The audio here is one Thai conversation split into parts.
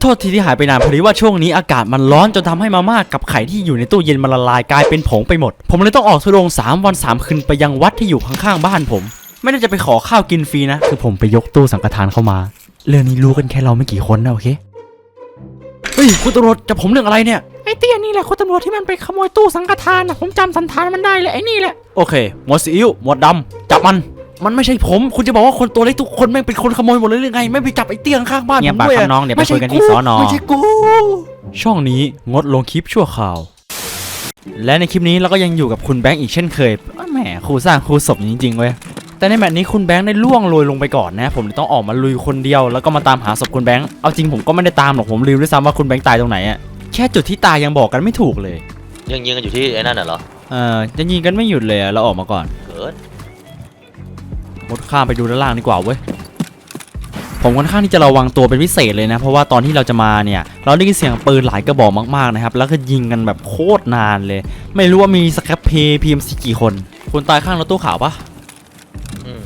โทษทีที่หายไปนานพอดีว่าช่วงนี้อากาศมันร้อนจนทำให้มาม่ากับไข่ที่อยู่ในตู้เย็นมันละลายกลายเป็นผงไปหมด ผมเลยต้องออกทุดงค์3วัน3คืนไปยังวัดที่อยู่ข้างๆบ้านผม ไม่ได้จะไปขอข้าวกินฟรีนะ คือผมไปยกตู้สังฆทานเข้ามา เรื่องนี้รู้กันแค่เราไม่กี่คนนะโอเคเฮ้ยคุณตำรวจจับผมเรื่องอะไรเนี่ยไอ้เตี้ยนี่แหละคุณตำรวจที่มันไปขโมยตู้สังฆทานนะผมจำสันฐานมันได้เลยไอ้นี่แหละโอเคหมวดซีอิ๊วหมวดดำจับมัน มันไม่ใช่ผม คุณจะบอกว่าคนตัวเล็กทุกคนแม่งเป็นคนขโมยหมดเลยหรือไง ไม่ไปจับไอ้เตี้ยข้างๆบ้านเงียบผมปากด้วยข้าอะงน้องเดี๋ยวไปไม่ใช่คุยกันที่กูสอนอ ไม่ใช่กู ช่องนี้งดลงคลิปชั่วคราว และในคลิปนี้เราก็ยังอยู่กับคุณแบงค์อีกเช่นเคยแหมครูสร้างครูศพจริงๆเว้ย แต่ในแมตช์นี้คุณแบงค์ได้ล่วงโรยลงไปก่อนนะผมเลยต้องออกมาลุยคนเดียวแล้วก็มาตามหาศพคุณแบงค์ เอาจริงผมก็ไม่ได้ตามหรอกผมลืมด้วยซ้ำว่าคุณแบงค์ตายตรงไหนอะแค่จุดที่ตายยังบอกกันไม่ถูกเลย ยังยิงกันอยู่ที่ไอ้นั่นน่ะเหรอ เออจะยิงกันไม่หยุดเลยอะเราออกมาก่อน เกิด มดข้ามไปดูด้านล่างดีกว่าเว้ยผมค่อนข้างที่จะระวังตัวเป็นพิเศษเลยนะ เพราะว่าตอนที่เราจะมาเนี่ย เราได้ยินเสียงปืนหลายกระบอกมากๆนะครับ แล้วก็ยิงกันแบบโคตรนานเลย ไม่รู้ว่ามีสแครปเพย์พีเอ็มซีกี่คนคุณตายข้างรถตู้ขาวปะอืม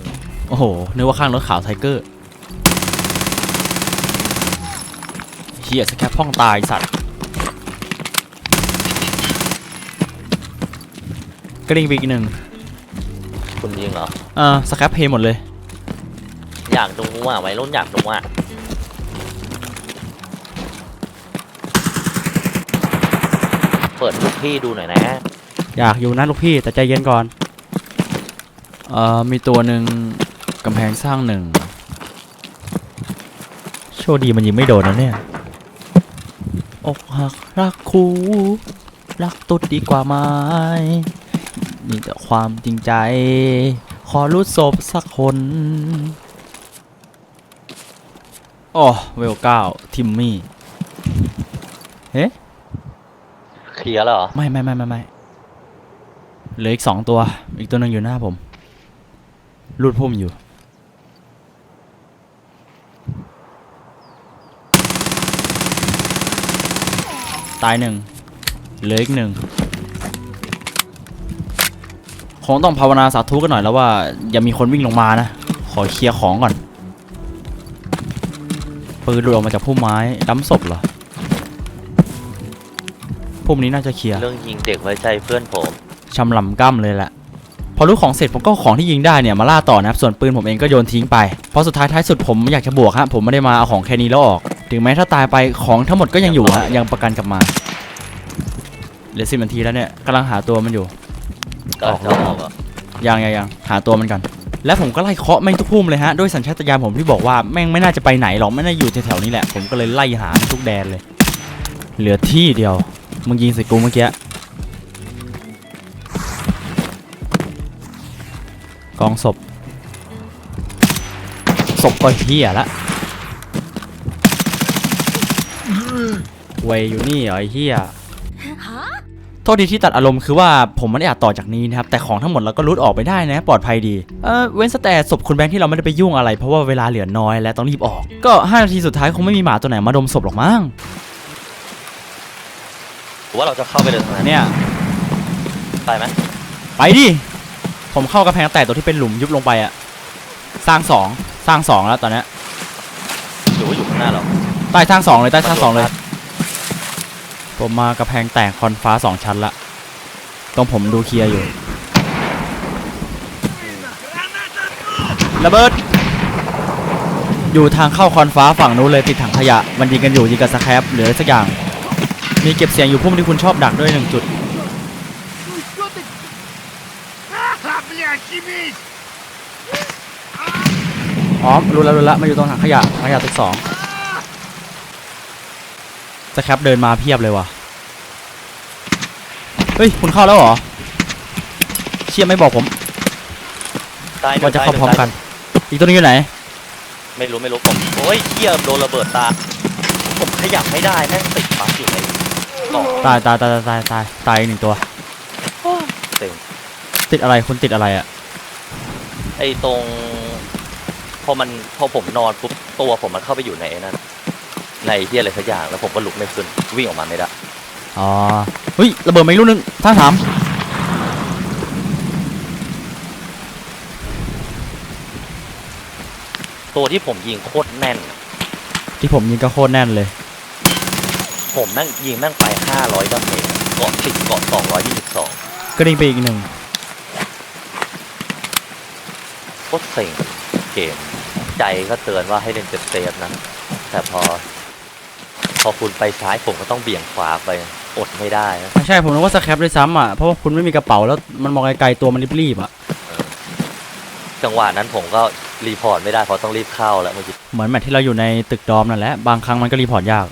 โอ้โหนึกว่าข้างรถขาวไทเกอร์เฮียสแครปพ่องตายสัตว์กระดิ่งไปอีกหนึ่ง คุณยิงเหรอ เออสแครปเพย์หมดเลย อยากดูอะวัยรุ่นอยากดูอะเปิดลูกพี่ดูหน่อยนะ อยากอยู่นะลูกพี่แต่ใจเย็นก่อน เอ่อ มีตัวหนึ่งกำแพงสร้างหนึ่งโชคดีมันยิงไม่โดนนะเนี่ย อกหักรักคู่รักตุดดีกว่าไหม มีแต่ความจริงใจ ขอรู้ศพสักคนโอ้เวลเก้าทิมมี่เคลียร์แล้วเหรอ ไม่ไม่ไม่ไม่ไม่เหลืออีกสองตัว อีกตัวหนึ่งอยู่หน้าผม รูดพุ่มอยู่ ตายหนึ่งเหลืออีกหนึ่ง คงต้องภาวนาสาธุกันหน่อยแล้วว่า อย่ามีคนวิ่งลงมานะ ขอเคลียร์ของก่อน ปืนหลุดออกมาจากพุ่มไม้ล้ำศพเหรอพุ่มนี้น่าจะเคลียร์ เรื่องยิงเด็กไว้ใจเพื่อนผมชำหลำก้ำเลยแหละ พอรู้ของเสร็จผมก็เอาของที่ยิงได้เนี่ยมาล่าต่อนะครับ ส่วนปืนผมเองก็โยนทิ้งไป เพราะสุดท้ายท้ายสุดผมอยากจะบวกฮะผมไม่ได้มาเอาของแค่นี้แล้วออก ถึงแม้ถ้าตายไปของทั้งหมดก็ยังอยู่ฮะยังประกันกลับมาเหลือสิบนาทีแล้วเนี่ยกำลังหาตัวมันอยู่ก็ ออกจะออกเหรอยังยังยังหาตัวมันกันและผมก็ไล่เคาะแม่งทุกพุ่มเลยฮะด้วยสัญชาตญาณผมที่บอกว่าแม่งไม่น่าจะไปไหนหรอกไม่น่าอยู่แถวๆนี้แหละผมก็เลยไล่หาทุกแดนเลย เหลือที่เดียวมึงยิงใส่กูเมื่อกี้กองศพศพก็เฮียละเวยอยู่นี่เหรอไอ้เฮีย โทษทีที่ตัดอารมณ์คือว่าผมไม่ได้อาจต่อจากนี้นะครับ แต่ของทั้งหมดเราก็รุดออกไปได้นะ ปลอดภัยดีเออเว้นแต่ศพคุณแบงค์ที่เราไม่ได้ไปยุ่งอะไร เพราะว่าเวลาเหลือน้อยและต้องรีบออก ก็ 5 นาทีสุดท้ายคงไม่มีหมาตัวไหนมาดมศพหรอกมั้งหรือว่าเราจะเข้าไปเลยตรงนั้นเนี่ยไปไหมไปดิผมเข้ากระแพงแตกตัวที่เป็นหลุมยุบลงไปอะสร้างสองสร้างสองแล้วตอนเนี้ยหรือว่าอยู่ข้างหน้าเราใต้สร้างสองเลยใต้สร้างสองเลย ผมมากระแพงแตกคอนฟ้าสองชั้นละตรงผมดูเคลียร์อยู่ ระเบิด อยู่ทางเข้าคอนฟ้าฝั่งนู้นเลยติดถังขยะ มันยิงกันอยู่ยิงกับสแครปเหลือสักอย่าง มีเก็บเสียงอยู่พุ่มที่คุณชอบดักด้วยหนึ่งจุด อ๋อ รู้แล้วรู้แล้วมาอยู่ตรงถังขยะถังขยะตึกสอง สแครปเดินมาเพียบเลยว่ะ เฮ้ย คุณเข้าแล้วเหรอ เชี่ยไม่บอกผมตายหนึ่งว่าจะเข้าตยหพร้อมนึ่งกัน อีกตัวนึงอยู่ไหน ไม่รู้ไม่รู้ผมโอ้ยเทียบโดนระเบิดตา ผมขยับไม่ได้แม่งติดปั๊บอยู่ในกล่องตายตายตายตายตายตายอีกหนึ่งตัว เต็มติดอะไรคุณติดอะไรอะไอ้ตรง พอมันพอผมนอนปุ๊บตัวผมมันเข้าไปอยู่ในไอ้นั่น ในเทียอะไรสักอย่างแล้วผมก็ลุกไม่ขึ้นวิ่งออกมาไม่ได้อ๋อเฮ้ยระเบิดมาอีกลูกนึงท่าสามตัวที่ผมยิงโคตรแน่น ที่ผมยิงก็โคตรแน่นเลย ผมแม่งยิงแม่งไปห้าร้อยดาเมจเกาะติดเกาะสองร้อยยี่สิบสองกระดิ่งไปอีกหนึ่งโคตรเซ็งเกม ใจก็เตือนว่าให้เล่นเซฟๆนะ แต่พอ พอคุณไปซ้ายผมก็ต้องเบี่ยงขวาไปอดไม่ได้นะไม่ใช่ผมนึกว่าสแครปด้วยซ้ำอะเพราะว่าคุณไม่มีกระเป๋าแล้วมันมองไกลๆตัวมันรีบๆอะจังหวะนั้นผมก็รีพอร์ตไม่ได้เพราะต้องรีบเข้าแล้วเมื่อกี้เหมือนแมทที่เราอยู่ในตึกดอมนั่นแหละบางครั้งมันก็รีพอร์ตยาก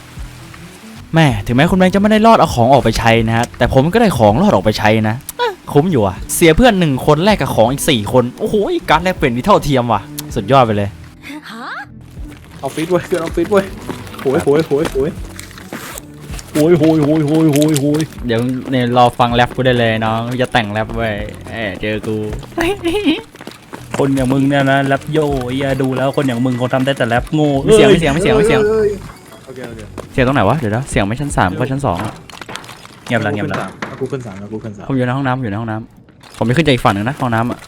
แม่ถึงแม้คุณแบงค์จะไม่ได้รอดเอาของออกไปใช้นะฮะแต่ผมก็ได้ของรอดออกไปใช้นะเอ้อคุ้มอยู่อะเสียเพื่อนหนึ่งคนแลกกับของอีกสี่คนโอ้โหการแลกเปลี่ยนที่เท่าเทียมว่ะ สุดยอดไปเลย ออฟฟิศเว้ยเกินออฟฟิศเว้ย โหยโหยโหยโหยโหยโหยโหยโหยโหยโหยเดี๋ยวเนี่ยรอฟังแรปกูได้เลยน้องจะแต่งแรปไว้เอ้ยเจอกู คนอย่างมึงเนี่ยนะแรปโยอ้เหี้ยดูแล้วคนอย่างมึงคงทำได้แต่แรปโง่เสียงไม่เสียงไม่เสียงไม่เสียงโอเคโอเคเสียงตรงไหนวะเดี๋ยวนะเสียงไม่ชั้นสามก็ชั้นสองเงียบแล้วเงียบแล้วกูขึ้นสามเอากูขึ้นสามผมอยู่ในห้องน้ำอยู่ในห้องน้ำผมไปขึ้นใจอีกฝั่งหนึ่งนะห้องน้ำอะ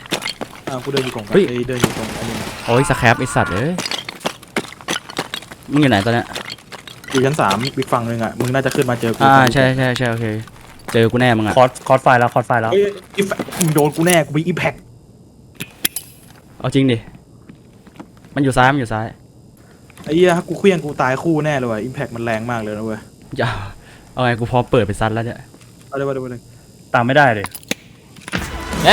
เอากูเดินอยู่ตรงเฮ้ยเดินอยู่ตรงอันนี้โอ้ยสแครปไอสัตว์เอ้ยมึงอยู่ไหนตอนเนี้ย อยู่ชั้นสามอีกฝั่งหนึ่งอะมึงน่าจะขึ้นมาเจอกูอ่าใช่ใช่ใช่โอเคเจอกูแน่มึงอะคอร์สคอร์สไฟแล้วคอร์สไฟแล้วเอ้ยอีแฟมึงโดนกูแน่กูมีอีแพคเอาจริงดิมันอยู่ซ้ายมันอยู่ซ้ายไอ้เหี้ยถ้ากูเคลี้ยงกูตายคู่แน่เลยว่ะอิมแพคมันแรงมากเลยนะเว้ยจะเอาไงกูพร้อมเปิดไปซัดแล้วเนี่ย เอาเลยเอาเลยเอาเลยตามไม่ได้เลย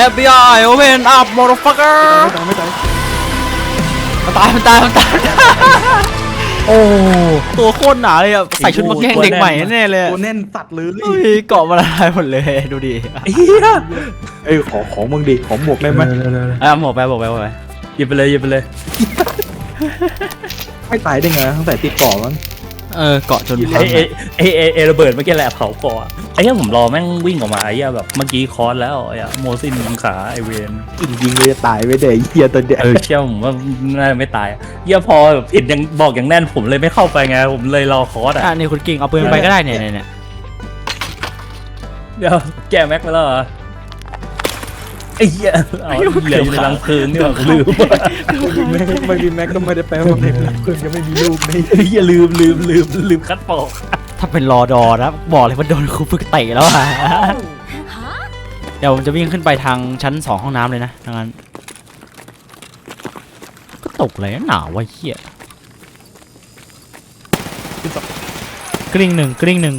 FBI open up motherfucker ไม่ตายไม่ตาย มันตายมันตายมันตาย โอ้ตัวโคตรหนาเลยอะใส่ชุดมาแกล้งเด็กใหม่แน่เลยอะตัวแน่นตัดเลยเฮ้ยเกาะมาละลายหมดเลยดูดิไอ้เหี้ยเอ้ยขอของมึงดิของหมวกได้ไหมอะหมดไปหมดไปหมดไปหยิบไปเลยหยิบไปเลยไม่ตายได้ไงตั้งแต่ติดก่อมั้ง เออเกาะจนพัไองเอเอเอเอระเบิดเมื่อกี้แหละเผาก่อนไอ้เหี้ยผมรอแม่งวิ่งออกมาไอ้เหี้ยแบบเมื่อกี้คอร์สแล้วไอ้เหี้ยโมซินยิงขาไอเวนจริงๆเลยจะตายไปเด็กเหี้ยตัวเดียวเออเชื่อผมว่าน่าจะไม่ตายเหี้ยพอแบบอิดยังบอกอย่างแน่นผมเลยไม่เข้าไปไงผมเลยรอคอร์สอะอะนี่คุณกิ่งเอาปืนไปก็ได้เนี่ยเนี่ยเนี่ยเดี๋ยวแกแม็กไปแล้วเหรอไอ้เหี้ยเอาเหลืออยู่ในรังเพลิงนี่หว่าลืมแม็กบางทีแม็กก็ไม่ได้แปลว่าแม็กเพิ่งยังไม่มีลูกนี่ไอ้เหี้ยลืมลืมลืมลืมคัดปอกถ้าเป็นรอดอนะ บอกเลยว่าโดนครูฝึกเตะแล้วอะเดี๋ยวผมจะวิ่งขึ้นไปทางชั้นสองห้องน้ำเลยนะทางนั้นก็ตกเลยนะหนาวว่ะเฮียกริ่งหนึ่งกริ่งหนึ่ง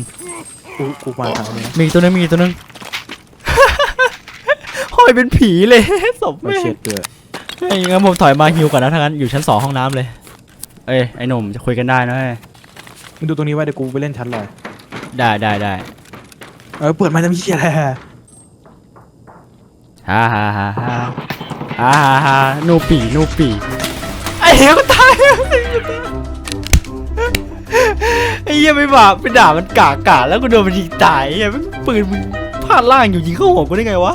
กูกูมาทางนี้มีอีกตัวนึงมีอีกตัวนึงห้อย เป็นผีเลยศพมาแม่งเช็ดเลยไอ้งั้นผมถอยมาฮิวก่อนนะทางนั้นอยู่ชั้นสองห้องน้ำเลย เอ้ยไอ้หนุ่มจะคุยกันได้นะเว้ยมึงดูตรงนี้ไว้เดี๋ยวกูไปเล่นชั้นลอยได้ได้ได้เออเปิดมาจะมีเชี่ยอะไรฮ่าฮ่าฮ่าฮ่าฮ่าฮ่าฮ่านูปีนูปีไอ้เหี้ยมันตายไอ้เหี้ยไม่บาปไปด่ามันกากาแล้วกูโดนมันยิงตายไอ้เหี้ยแม่งปืนมึงพลาดล่างอยู่ยิงเข้าหัวกูได้ไงวะ